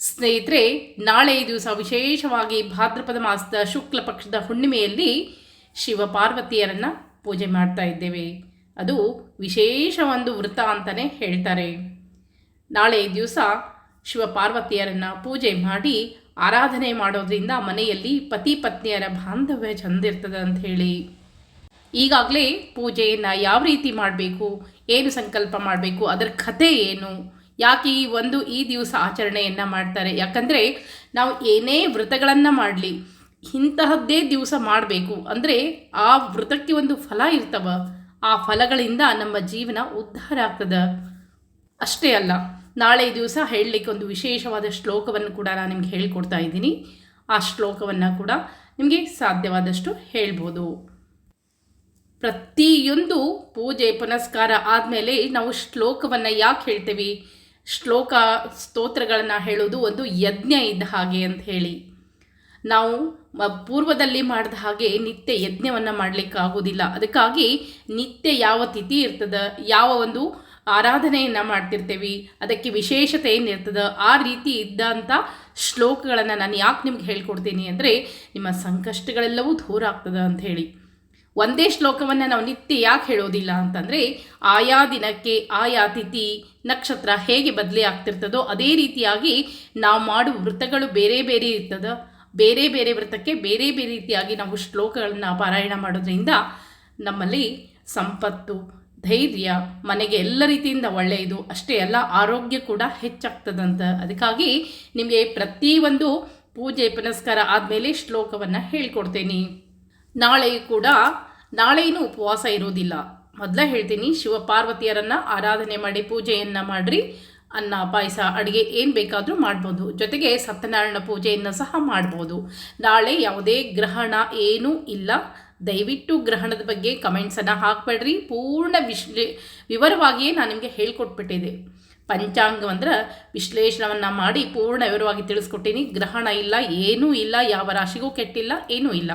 ಸ್ನೇಹಿತರೆ, ನಾಳೆ ದಿವಸ ವಿಶೇಷವಾಗಿ ಭಾದ್ರಪದ ಮಾಸದ ಶುಕ್ಲ ಪಕ್ಷದ ಹುಣ್ಣಿಮೆಯಲ್ಲಿ ಶಿವ ಪಾರ್ವತಿಯರನ್ನು ಪೂಜೆ ಮಾಡ್ತಾ ಇದ್ದೇವೆ. ಅದು ವಿಶೇಷ ಒಂದು ವೃತ ಅಂತಲೇ ಹೇಳ್ತಾರೆ. ನಾಳೆ ದಿವಸ ಶಿವ ಪಾರ್ವತಿಯರನ್ನು ಪೂಜೆ ಮಾಡಿ ಆರಾಧನೆ ಮಾಡೋದ್ರಿಂದ ಮನೆಯಲ್ಲಿ ಪತಿ ಪತ್ನಿಯರ ಬಾಂಧವ್ಯ ಚಂದಿರ್ತದೆ ಅಂತ ಹೇಳಿ. ಈಗಾಗಲೇ ಪೂಜೆಯನ್ನು ಯಾವ ರೀತಿ ಮಾಡಬೇಕು, ಏನು ಸಂಕಲ್ಪ ಮಾಡಬೇಕು, ಅದರ ಕಥೆ ಏನು? ಯಾಕೆ ಈ ಒಂದು ಈ ದಿವಸ ಆಚರಣೆಯನ್ನು ಮಾಡ್ತಾರೆ? ಯಾಕಂದರೆ ನಾವು ಏನೇ ವ್ರತಗಳನ್ನು ಮಾಡಲಿ, ಇಂತಹದ್ದೇ ದಿವಸ ಮಾಡಬೇಕು. ಅಂದರೆ ಆ ವ್ರತಕ್ಕೆ ಒಂದು ಫಲ ಇರ್ತವ. ಆ ಫಲಗಳಿಂದ ನಮ್ಮ ಜೀವನ ಉದ್ಧಾರ ಆಗ್ತದೆ. ಅಷ್ಟೇ ಅಲ್ಲ, ನಾಳೆ ದಿವಸ ಹೇಳಲಿಕ್ಕೆ ಒಂದು ವಿಶೇಷವಾದ ಶ್ಲೋಕವನ್ನು ಕೂಡ ನಾನು ನಿಮ್ಗೆ ಹೇಳಿಕೊಡ್ತಾ ಇದ್ದೀನಿ. ಆ ಶ್ಲೋಕವನ್ನು ಕೂಡ ನಿಮಗೆ ಸಾಧ್ಯವಾದಷ್ಟು ಹೇಳ್ಬೋದು. ಪ್ರತಿಯೊಂದು ಪೂಜೆ ಪುನಸ್ಕಾರ ಆದಮೇಲೆ ನಾವು ಶ್ಲೋಕವನ್ನು ಯಾಕೆ ಹೇಳ್ತೇವೆ? ಶ್ಲೋಕ ಸ್ತೋತ್ರಗಳನ್ನು ಹೇಳೋದು ಒಂದು ಯಜ್ಞ ಇದ್ದ ಹಾಗೆ ಅಂತ ಹೇಳಿ. ನಾವು ಪೂರ್ವದಲ್ಲಿ ಮಾಡಿದ ಹಾಗೆ ನಿತ್ಯ ಯಜ್ಞವನ್ನು ಮಾಡಲಿಕ್ಕಾಗೋದಿಲ್ಲ. ಅದಕ್ಕಾಗಿ ನಿತ್ಯ ಯಾವ ತಿಥಿ ಇರ್ತದ, ಯಾವ ಒಂದು ಆರಾಧನೆಯನ್ನು ಮಾಡ್ತಿರ್ತೇವೆ, ಅದಕ್ಕೆ ವಿಶೇಷತೆ ಏನಿರ್ತದೆ ಆ ರೀತಿ ಇದ್ದಂಥ ಶ್ಲೋಕಗಳನ್ನು ನಾನು ಯಾಕೆ ನಿಮ್ಗೆ ಹೇಳ್ಕೊಡ್ತೀನಿ ಅಂದರೆ, ನಿಮ್ಮ ಸಂಕಷ್ಟಗಳೆಲ್ಲವೂ ದೂರ ಆಗ್ತದೆ ಅಂತ ಹೇಳಿ. ಒಂದೇ ಶ್ಲೋಕವನ್ನು ನಾವು ನಿತ್ಯ ಯಾಕೆ ಹೇಳೋದಿಲ್ಲ ಅಂತಂದರೆ, ಆಯಾ ದಿನಕ್ಕೆ ಆಯಾ ತಿಥಿ ನಕ್ಷತ್ರ ಹೇಗೆ ಬದಲಿ ಆಗ್ತಿರ್ತದೋ ಅದೇ ರೀತಿಯಾಗಿ ನಾವು ಮಾಡುವ ವೃತ್ತಗಳು ಬೇರೆ ಬೇರೆ ಇರ್ತದ. ಬೇರೆ ಬೇರೆ ವೃತ್ತಕ್ಕೆ ಬೇರೆ ಬೇರೆ ರೀತಿಯಾಗಿ ನಾವು ಶ್ಲೋಕಗಳನ್ನು ಪಾರಾಯಣ ಮಾಡೋದ್ರಿಂದ ನಮ್ಮಲ್ಲಿ ಸಂಪತ್ತು, ಧೈರ್ಯ, ಮನೆಗೆ ಎಲ್ಲ ರೀತಿಯಿಂದ ಒಳ್ಳೆಯದು, ಅಷ್ಟೇ ಅಲ್ಲ ಆರೋಗ್ಯ ಕೂಡ ಹೆಚ್ಚಾಗ್ತದಂತ. ಅದಕ್ಕಾಗಿ ನಿಮಗೆ ಪ್ರತಿಯೊಂದು ಪೂಜೆ ಪುನಸ್ಕಾರ ಆದಮೇಲೆ ಶ್ಲೋಕವನ್ನು ಹೇಳ್ಕೊಡ್ತೇನೆ. ನಾಳೆ ಕೂಡ ನಾಳೆಯೂ ಉಪವಾಸ ಇರೋದಿಲ್ಲ. ಮೊದಲ ಹೇಳ್ತೀನಿ ಶಿವ ಪಾರ್ವತಿಯರನ್ನು ಆರಾಧನೆ ಮಾಡಿ ಪೂಜೆಯನ್ನು ಮಾಡಿರಿ. ಅನ್ನ, ಪಾಯಸ, ಅಡುಗೆ ಏನು ಬೇಕಾದರೂ ಮಾಡ್ಬೋದು. ಜೊತೆಗೆ ಸತ್ಯನಾರಾಯಣ ಪೂಜೆಯನ್ನು ಸಹ ಮಾಡ್ಬೋದು. ನಾಳೆ ಯಾವುದೇ ಗ್ರಹಣ ಏನೂ ಇಲ್ಲ. ದಯವಿಟ್ಟು ಗ್ರಹಣದ ಬಗ್ಗೆ ಕಮೆಂಟ್ಸನ್ನು ಹಾಕಬೇಡ್ರಿ. ಪೂರ್ಣ ವಿಶ್ಲೇ, ವಿವರವಾಗಿಯೇ ನಾನು ನಿಮಗೆ ಹೇಳ್ಕೊಟ್ಬಿಟ್ಟಿದೆ. ಪಂಚಾಂಗ ಅಂದ್ರೆ ವಿಶ್ಲೇಷಣವನ್ನು ಮಾಡಿ ಪೂರ್ಣ ವಿವರವಾಗಿ ತಿಳಿಸ್ಕೊಟ್ಟೀನಿ. ಗ್ರಹಣ ಇಲ್ಲ, ಏನೂ ಇಲ್ಲ, ಯಾವ ರಾಶಿಗೂ ಕೆಟ್ಟಿಲ್ಲ, ಏನೂ ಇಲ್ಲ.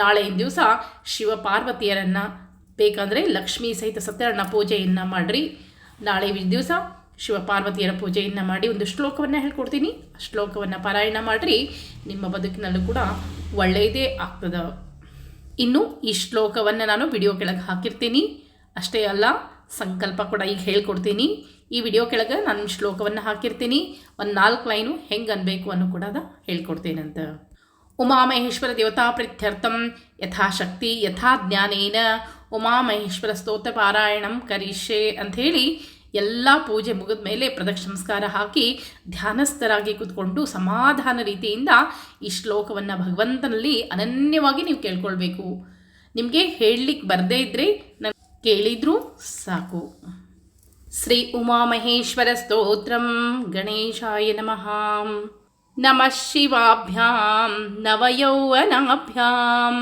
ನಾಳೆಯ ದಿವಸ ಶಿವ ಪಾರ್ವತಿಯರನ್ನು ಬೇಕಂದರೆ ಲಕ್ಷ್ಮೀ ಸಹಿತ ಸತ್ಯನಾರಾಯಣ ಪೂಜೆಯನ್ನು ಮಾಡಿರಿ. ನಾಳೆ ದಿವಸ ಶಿವ ಪಾರ್ವತಿಯರ ಪೂಜೆಯನ್ನು ಮಾಡಿ ಒಂದು ಶ್ಲೋಕವನ್ನು ಹೇಳ್ಕೊಡ್ತೀನಿ. ಶ್ಲೋಕವನ್ನು ಪಾರಾಯಣ ಮಾಡಿರಿ. ನಿಮ್ಮ ಬದುಕಿನಲ್ಲೂ ಕೂಡ ಒಳ್ಳೆಯದೇ ಆಗ್ತದೆ. ಇನ್ನು ಈ ಶ್ಲೋಕವನ್ನು ನಾನು ವಿಡಿಯೋ ಕೆಳಗೆ ಹಾಕಿರ್ತೀನಿ. ಅಷ್ಟೇ ಅಲ್ಲ, ಸಂಕಲ್ಪ ಕೂಡ ಈಗ ಹೇಳ್ಕೊಡ್ತೀನಿ. ಈ ವಿಡಿಯೋ ಕೆಳಗೆ ನಾನು ಶ್ಲೋಕವನ್ನು ಹಾಕಿರ್ತೀನಿ. ಒಂದು ನಾಲ್ಕು ಲೈನು ಹೆಂಗೆ ಅನ್ಬೇಕು ಅನ್ನೋ ಕೂಡ ಅದ ಹೇಳ್ಕೊಡ್ತೇನಂತ. ಉಮಾಮಹೇಶ್ವರ ದೇವತಾ ಪ್ರೀತ್ಯರ್ಥಂ ಯಥಾಶಕ್ತಿ ಯಥಾ ಜ್ಞಾನೇನ ಉಮಾಮಹೇಶ್ವರ ಸ್ತೋತ್ರ ಪಾರಾಯಣಂ ಅಂತ ಅಂಥೇಳಿ ಎಲ್ಲ ಪೂಜೆ ಮುಗಿದ ಮೇಲೆ ನಮಸ್ಕಾರ ಹಾಕಿ ಧ್ಯಾನಸ್ಥರಾಗಿ ಕೂತ್ಕೊಂಡು ಸಮಾಧಾನ ರೀತಿಯಿಂದ ಈ ಶ್ಲೋಕವನ್ನು ಭಗವಂತನಲ್ಲಿ ಅನನ್ಯವಾಗಿ ನೀವು ಕೇಳ್ಕೊಳ್ಬೇಕು. ನಿಮಗೆ ಹೇಳಲಿಕ್ಕೆ ಬರದೇ ಇದ್ದರೆ ನಾನು ಕೇಳಿದರೂ ಸಾಕು. ಶ್ರೀ ಉಮಾಮಹೇಶ್ವರ ಸ್ತೋತ್ರಂ ಗಣೇಶಾಯ ನಮಃ. नमः शिवाभ्यां नवयौवनाभ्यां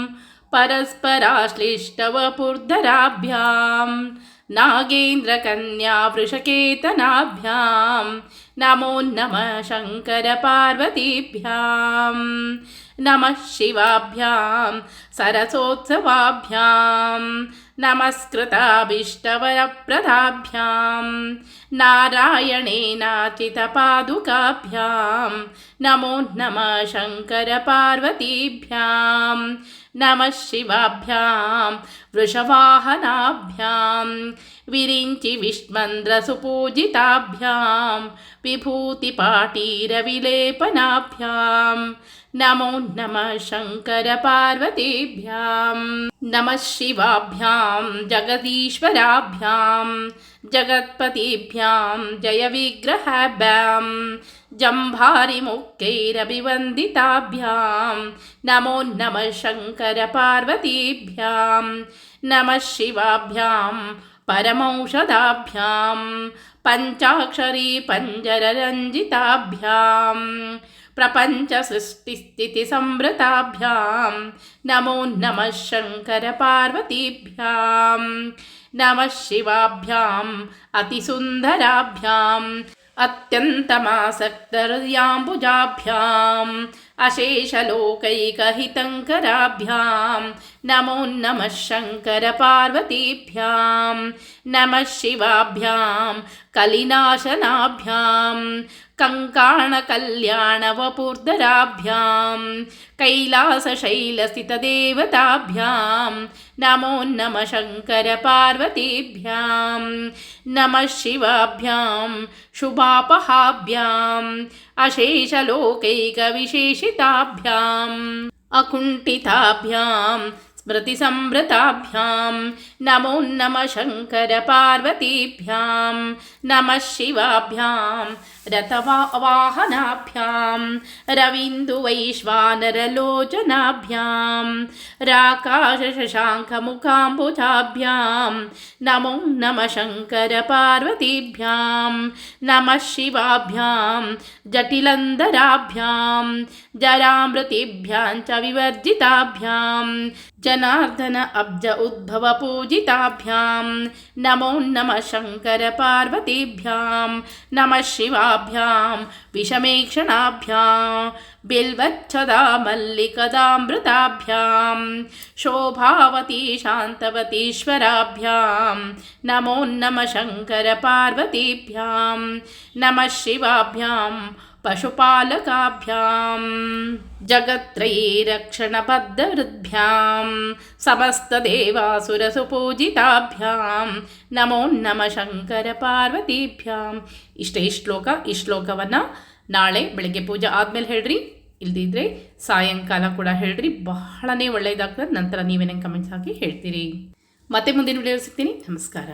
परस्पराश्लिष्टवपुर्धराभ्यां नागेन्द्रकन्या वृषकेतनाभ्यां नमो नमः शङ्करपार्वतीभ्यां नमः शिवाभ्यां सरसोत्सवाभ्याम् नमस्कृताभीष्टवरप्रदाभ्यां। नारायणेनाचितपादुकाभ्यां नमो नमः शङ्करपार्वतीभ्यां। नमः शिवाभ्यां। वृषवाहनाभ्यां। विरिञ्चिविष्मन्द्रसुपूजिताभ्यां विभूतिपाटीरविलेपनाभ्यां। नमो नमः शङ्करपार्वतीभ्याम् नमः शिवाभ्यां जगदीश्वराभ्यां जगत्पतिभ्यां जयविग्रहाभ्यां जम्भारिमुक्तैरभिवन्दिताभ्यां नमो नमः शङ्करपार्वतीभ्यां नमः शिवाभ्यां परमौषधाभ्यां पञ्चाक्षरी पञ्जररञ्जिताभ्याम् प्रपञ्चसृष्टिस्थितिसंवृताभ्यां नमो नमः शङ्करपार्वतीभ्यां नमः शिवाभ्याम् अतिसुन्दराभ्याम् अत्यन्तमासक्तहृदयाम्बुजाभ्याम् अशेषलोकैकहितङ्कराभ्यां नमो नमः शङ्करपार्वतीभ्यां नमः शिवाभ्यां कलिनाशनाभ्यां कङ्काणकल्याणवपूर्धराभ्यां कैलासशैलस्थितदेवताभ्यां नमो नमः शङ्करपार्वतीभ्यां नमः शिवाभ्यां शुभापहाभ्याम् अशेषलोकैकविशेषिताभ्याम् अकुण्ठिताभ्यां स्मृतिसम्भृताभ्यां नमो नमः शङ्करपार्वतीभ्यां नमः शिवाभ्यां रथवाहनाभ्यां रवीन्दुवैश्वानरलोचनाभ्यां राकाशशशाङ्खमुखाम्बुजाभ्यां नमो नमः शङ्करपार्वतीभ्यां, नमः शिवाभ्यां, जटिलन्दराभ्यां, जरामृतिभ्यां च विवर्जिताभ्यां, जनार्दन अब्ज उद्भवपूजिताभ्यां नमो नमः शङ्करपार्वतीभ्यां, नमः शिवाभ्यां विषमेक्षणाभ्यां बिल्वच्छदा मल्लिकदामृताभ्यां शोभावती शान्तवतीश्वराभ्यां नमो नमः शङ्करपार्वतीभ्यां नमः शिवाभ्यां पशुपालकाभ्यां जगत्त्रयी रक्षणबद्धहृद्भ्यां ಸಮಸ್ತದೇವಾಸುರಸುಪೂಜಿತಾಭ್ಯಾಂ ನಮೋ ನಮ ಶಂಕರ ಪಾರ್ವತೀಭ್ಯಾಂ ಇಷ್ಟೇ ಈ ಶ್ಲೋಕ ಈ ಶ್ಲೋಕವನ್ನು ನಾಳೆ ಬೆಳಗ್ಗೆ ಪೂಜೆ ಆದಮೇಲೆ ಹೇಳ್ರಿ ಇಲ್ದಿದ್ರೆ ಸಾಯಂಕಾಲ ಕೂಡ ಹೇಳ್ರಿ ಬಹಳನೇ ಒಳ್ಳೆಯದಾಗ್ತದೆ ನಂತರ ನೀವೇನೇ ಕಮೆಂಟ್ಸ್ ಹಾಕಿ ಹೇಳ್ತೀರಿ ಮತ್ತೆ ಮುಂದಿನ ವಿಡಿಯೋ ಸಿಗ್ತೀನಿ ನಮಸ್ಕಾರ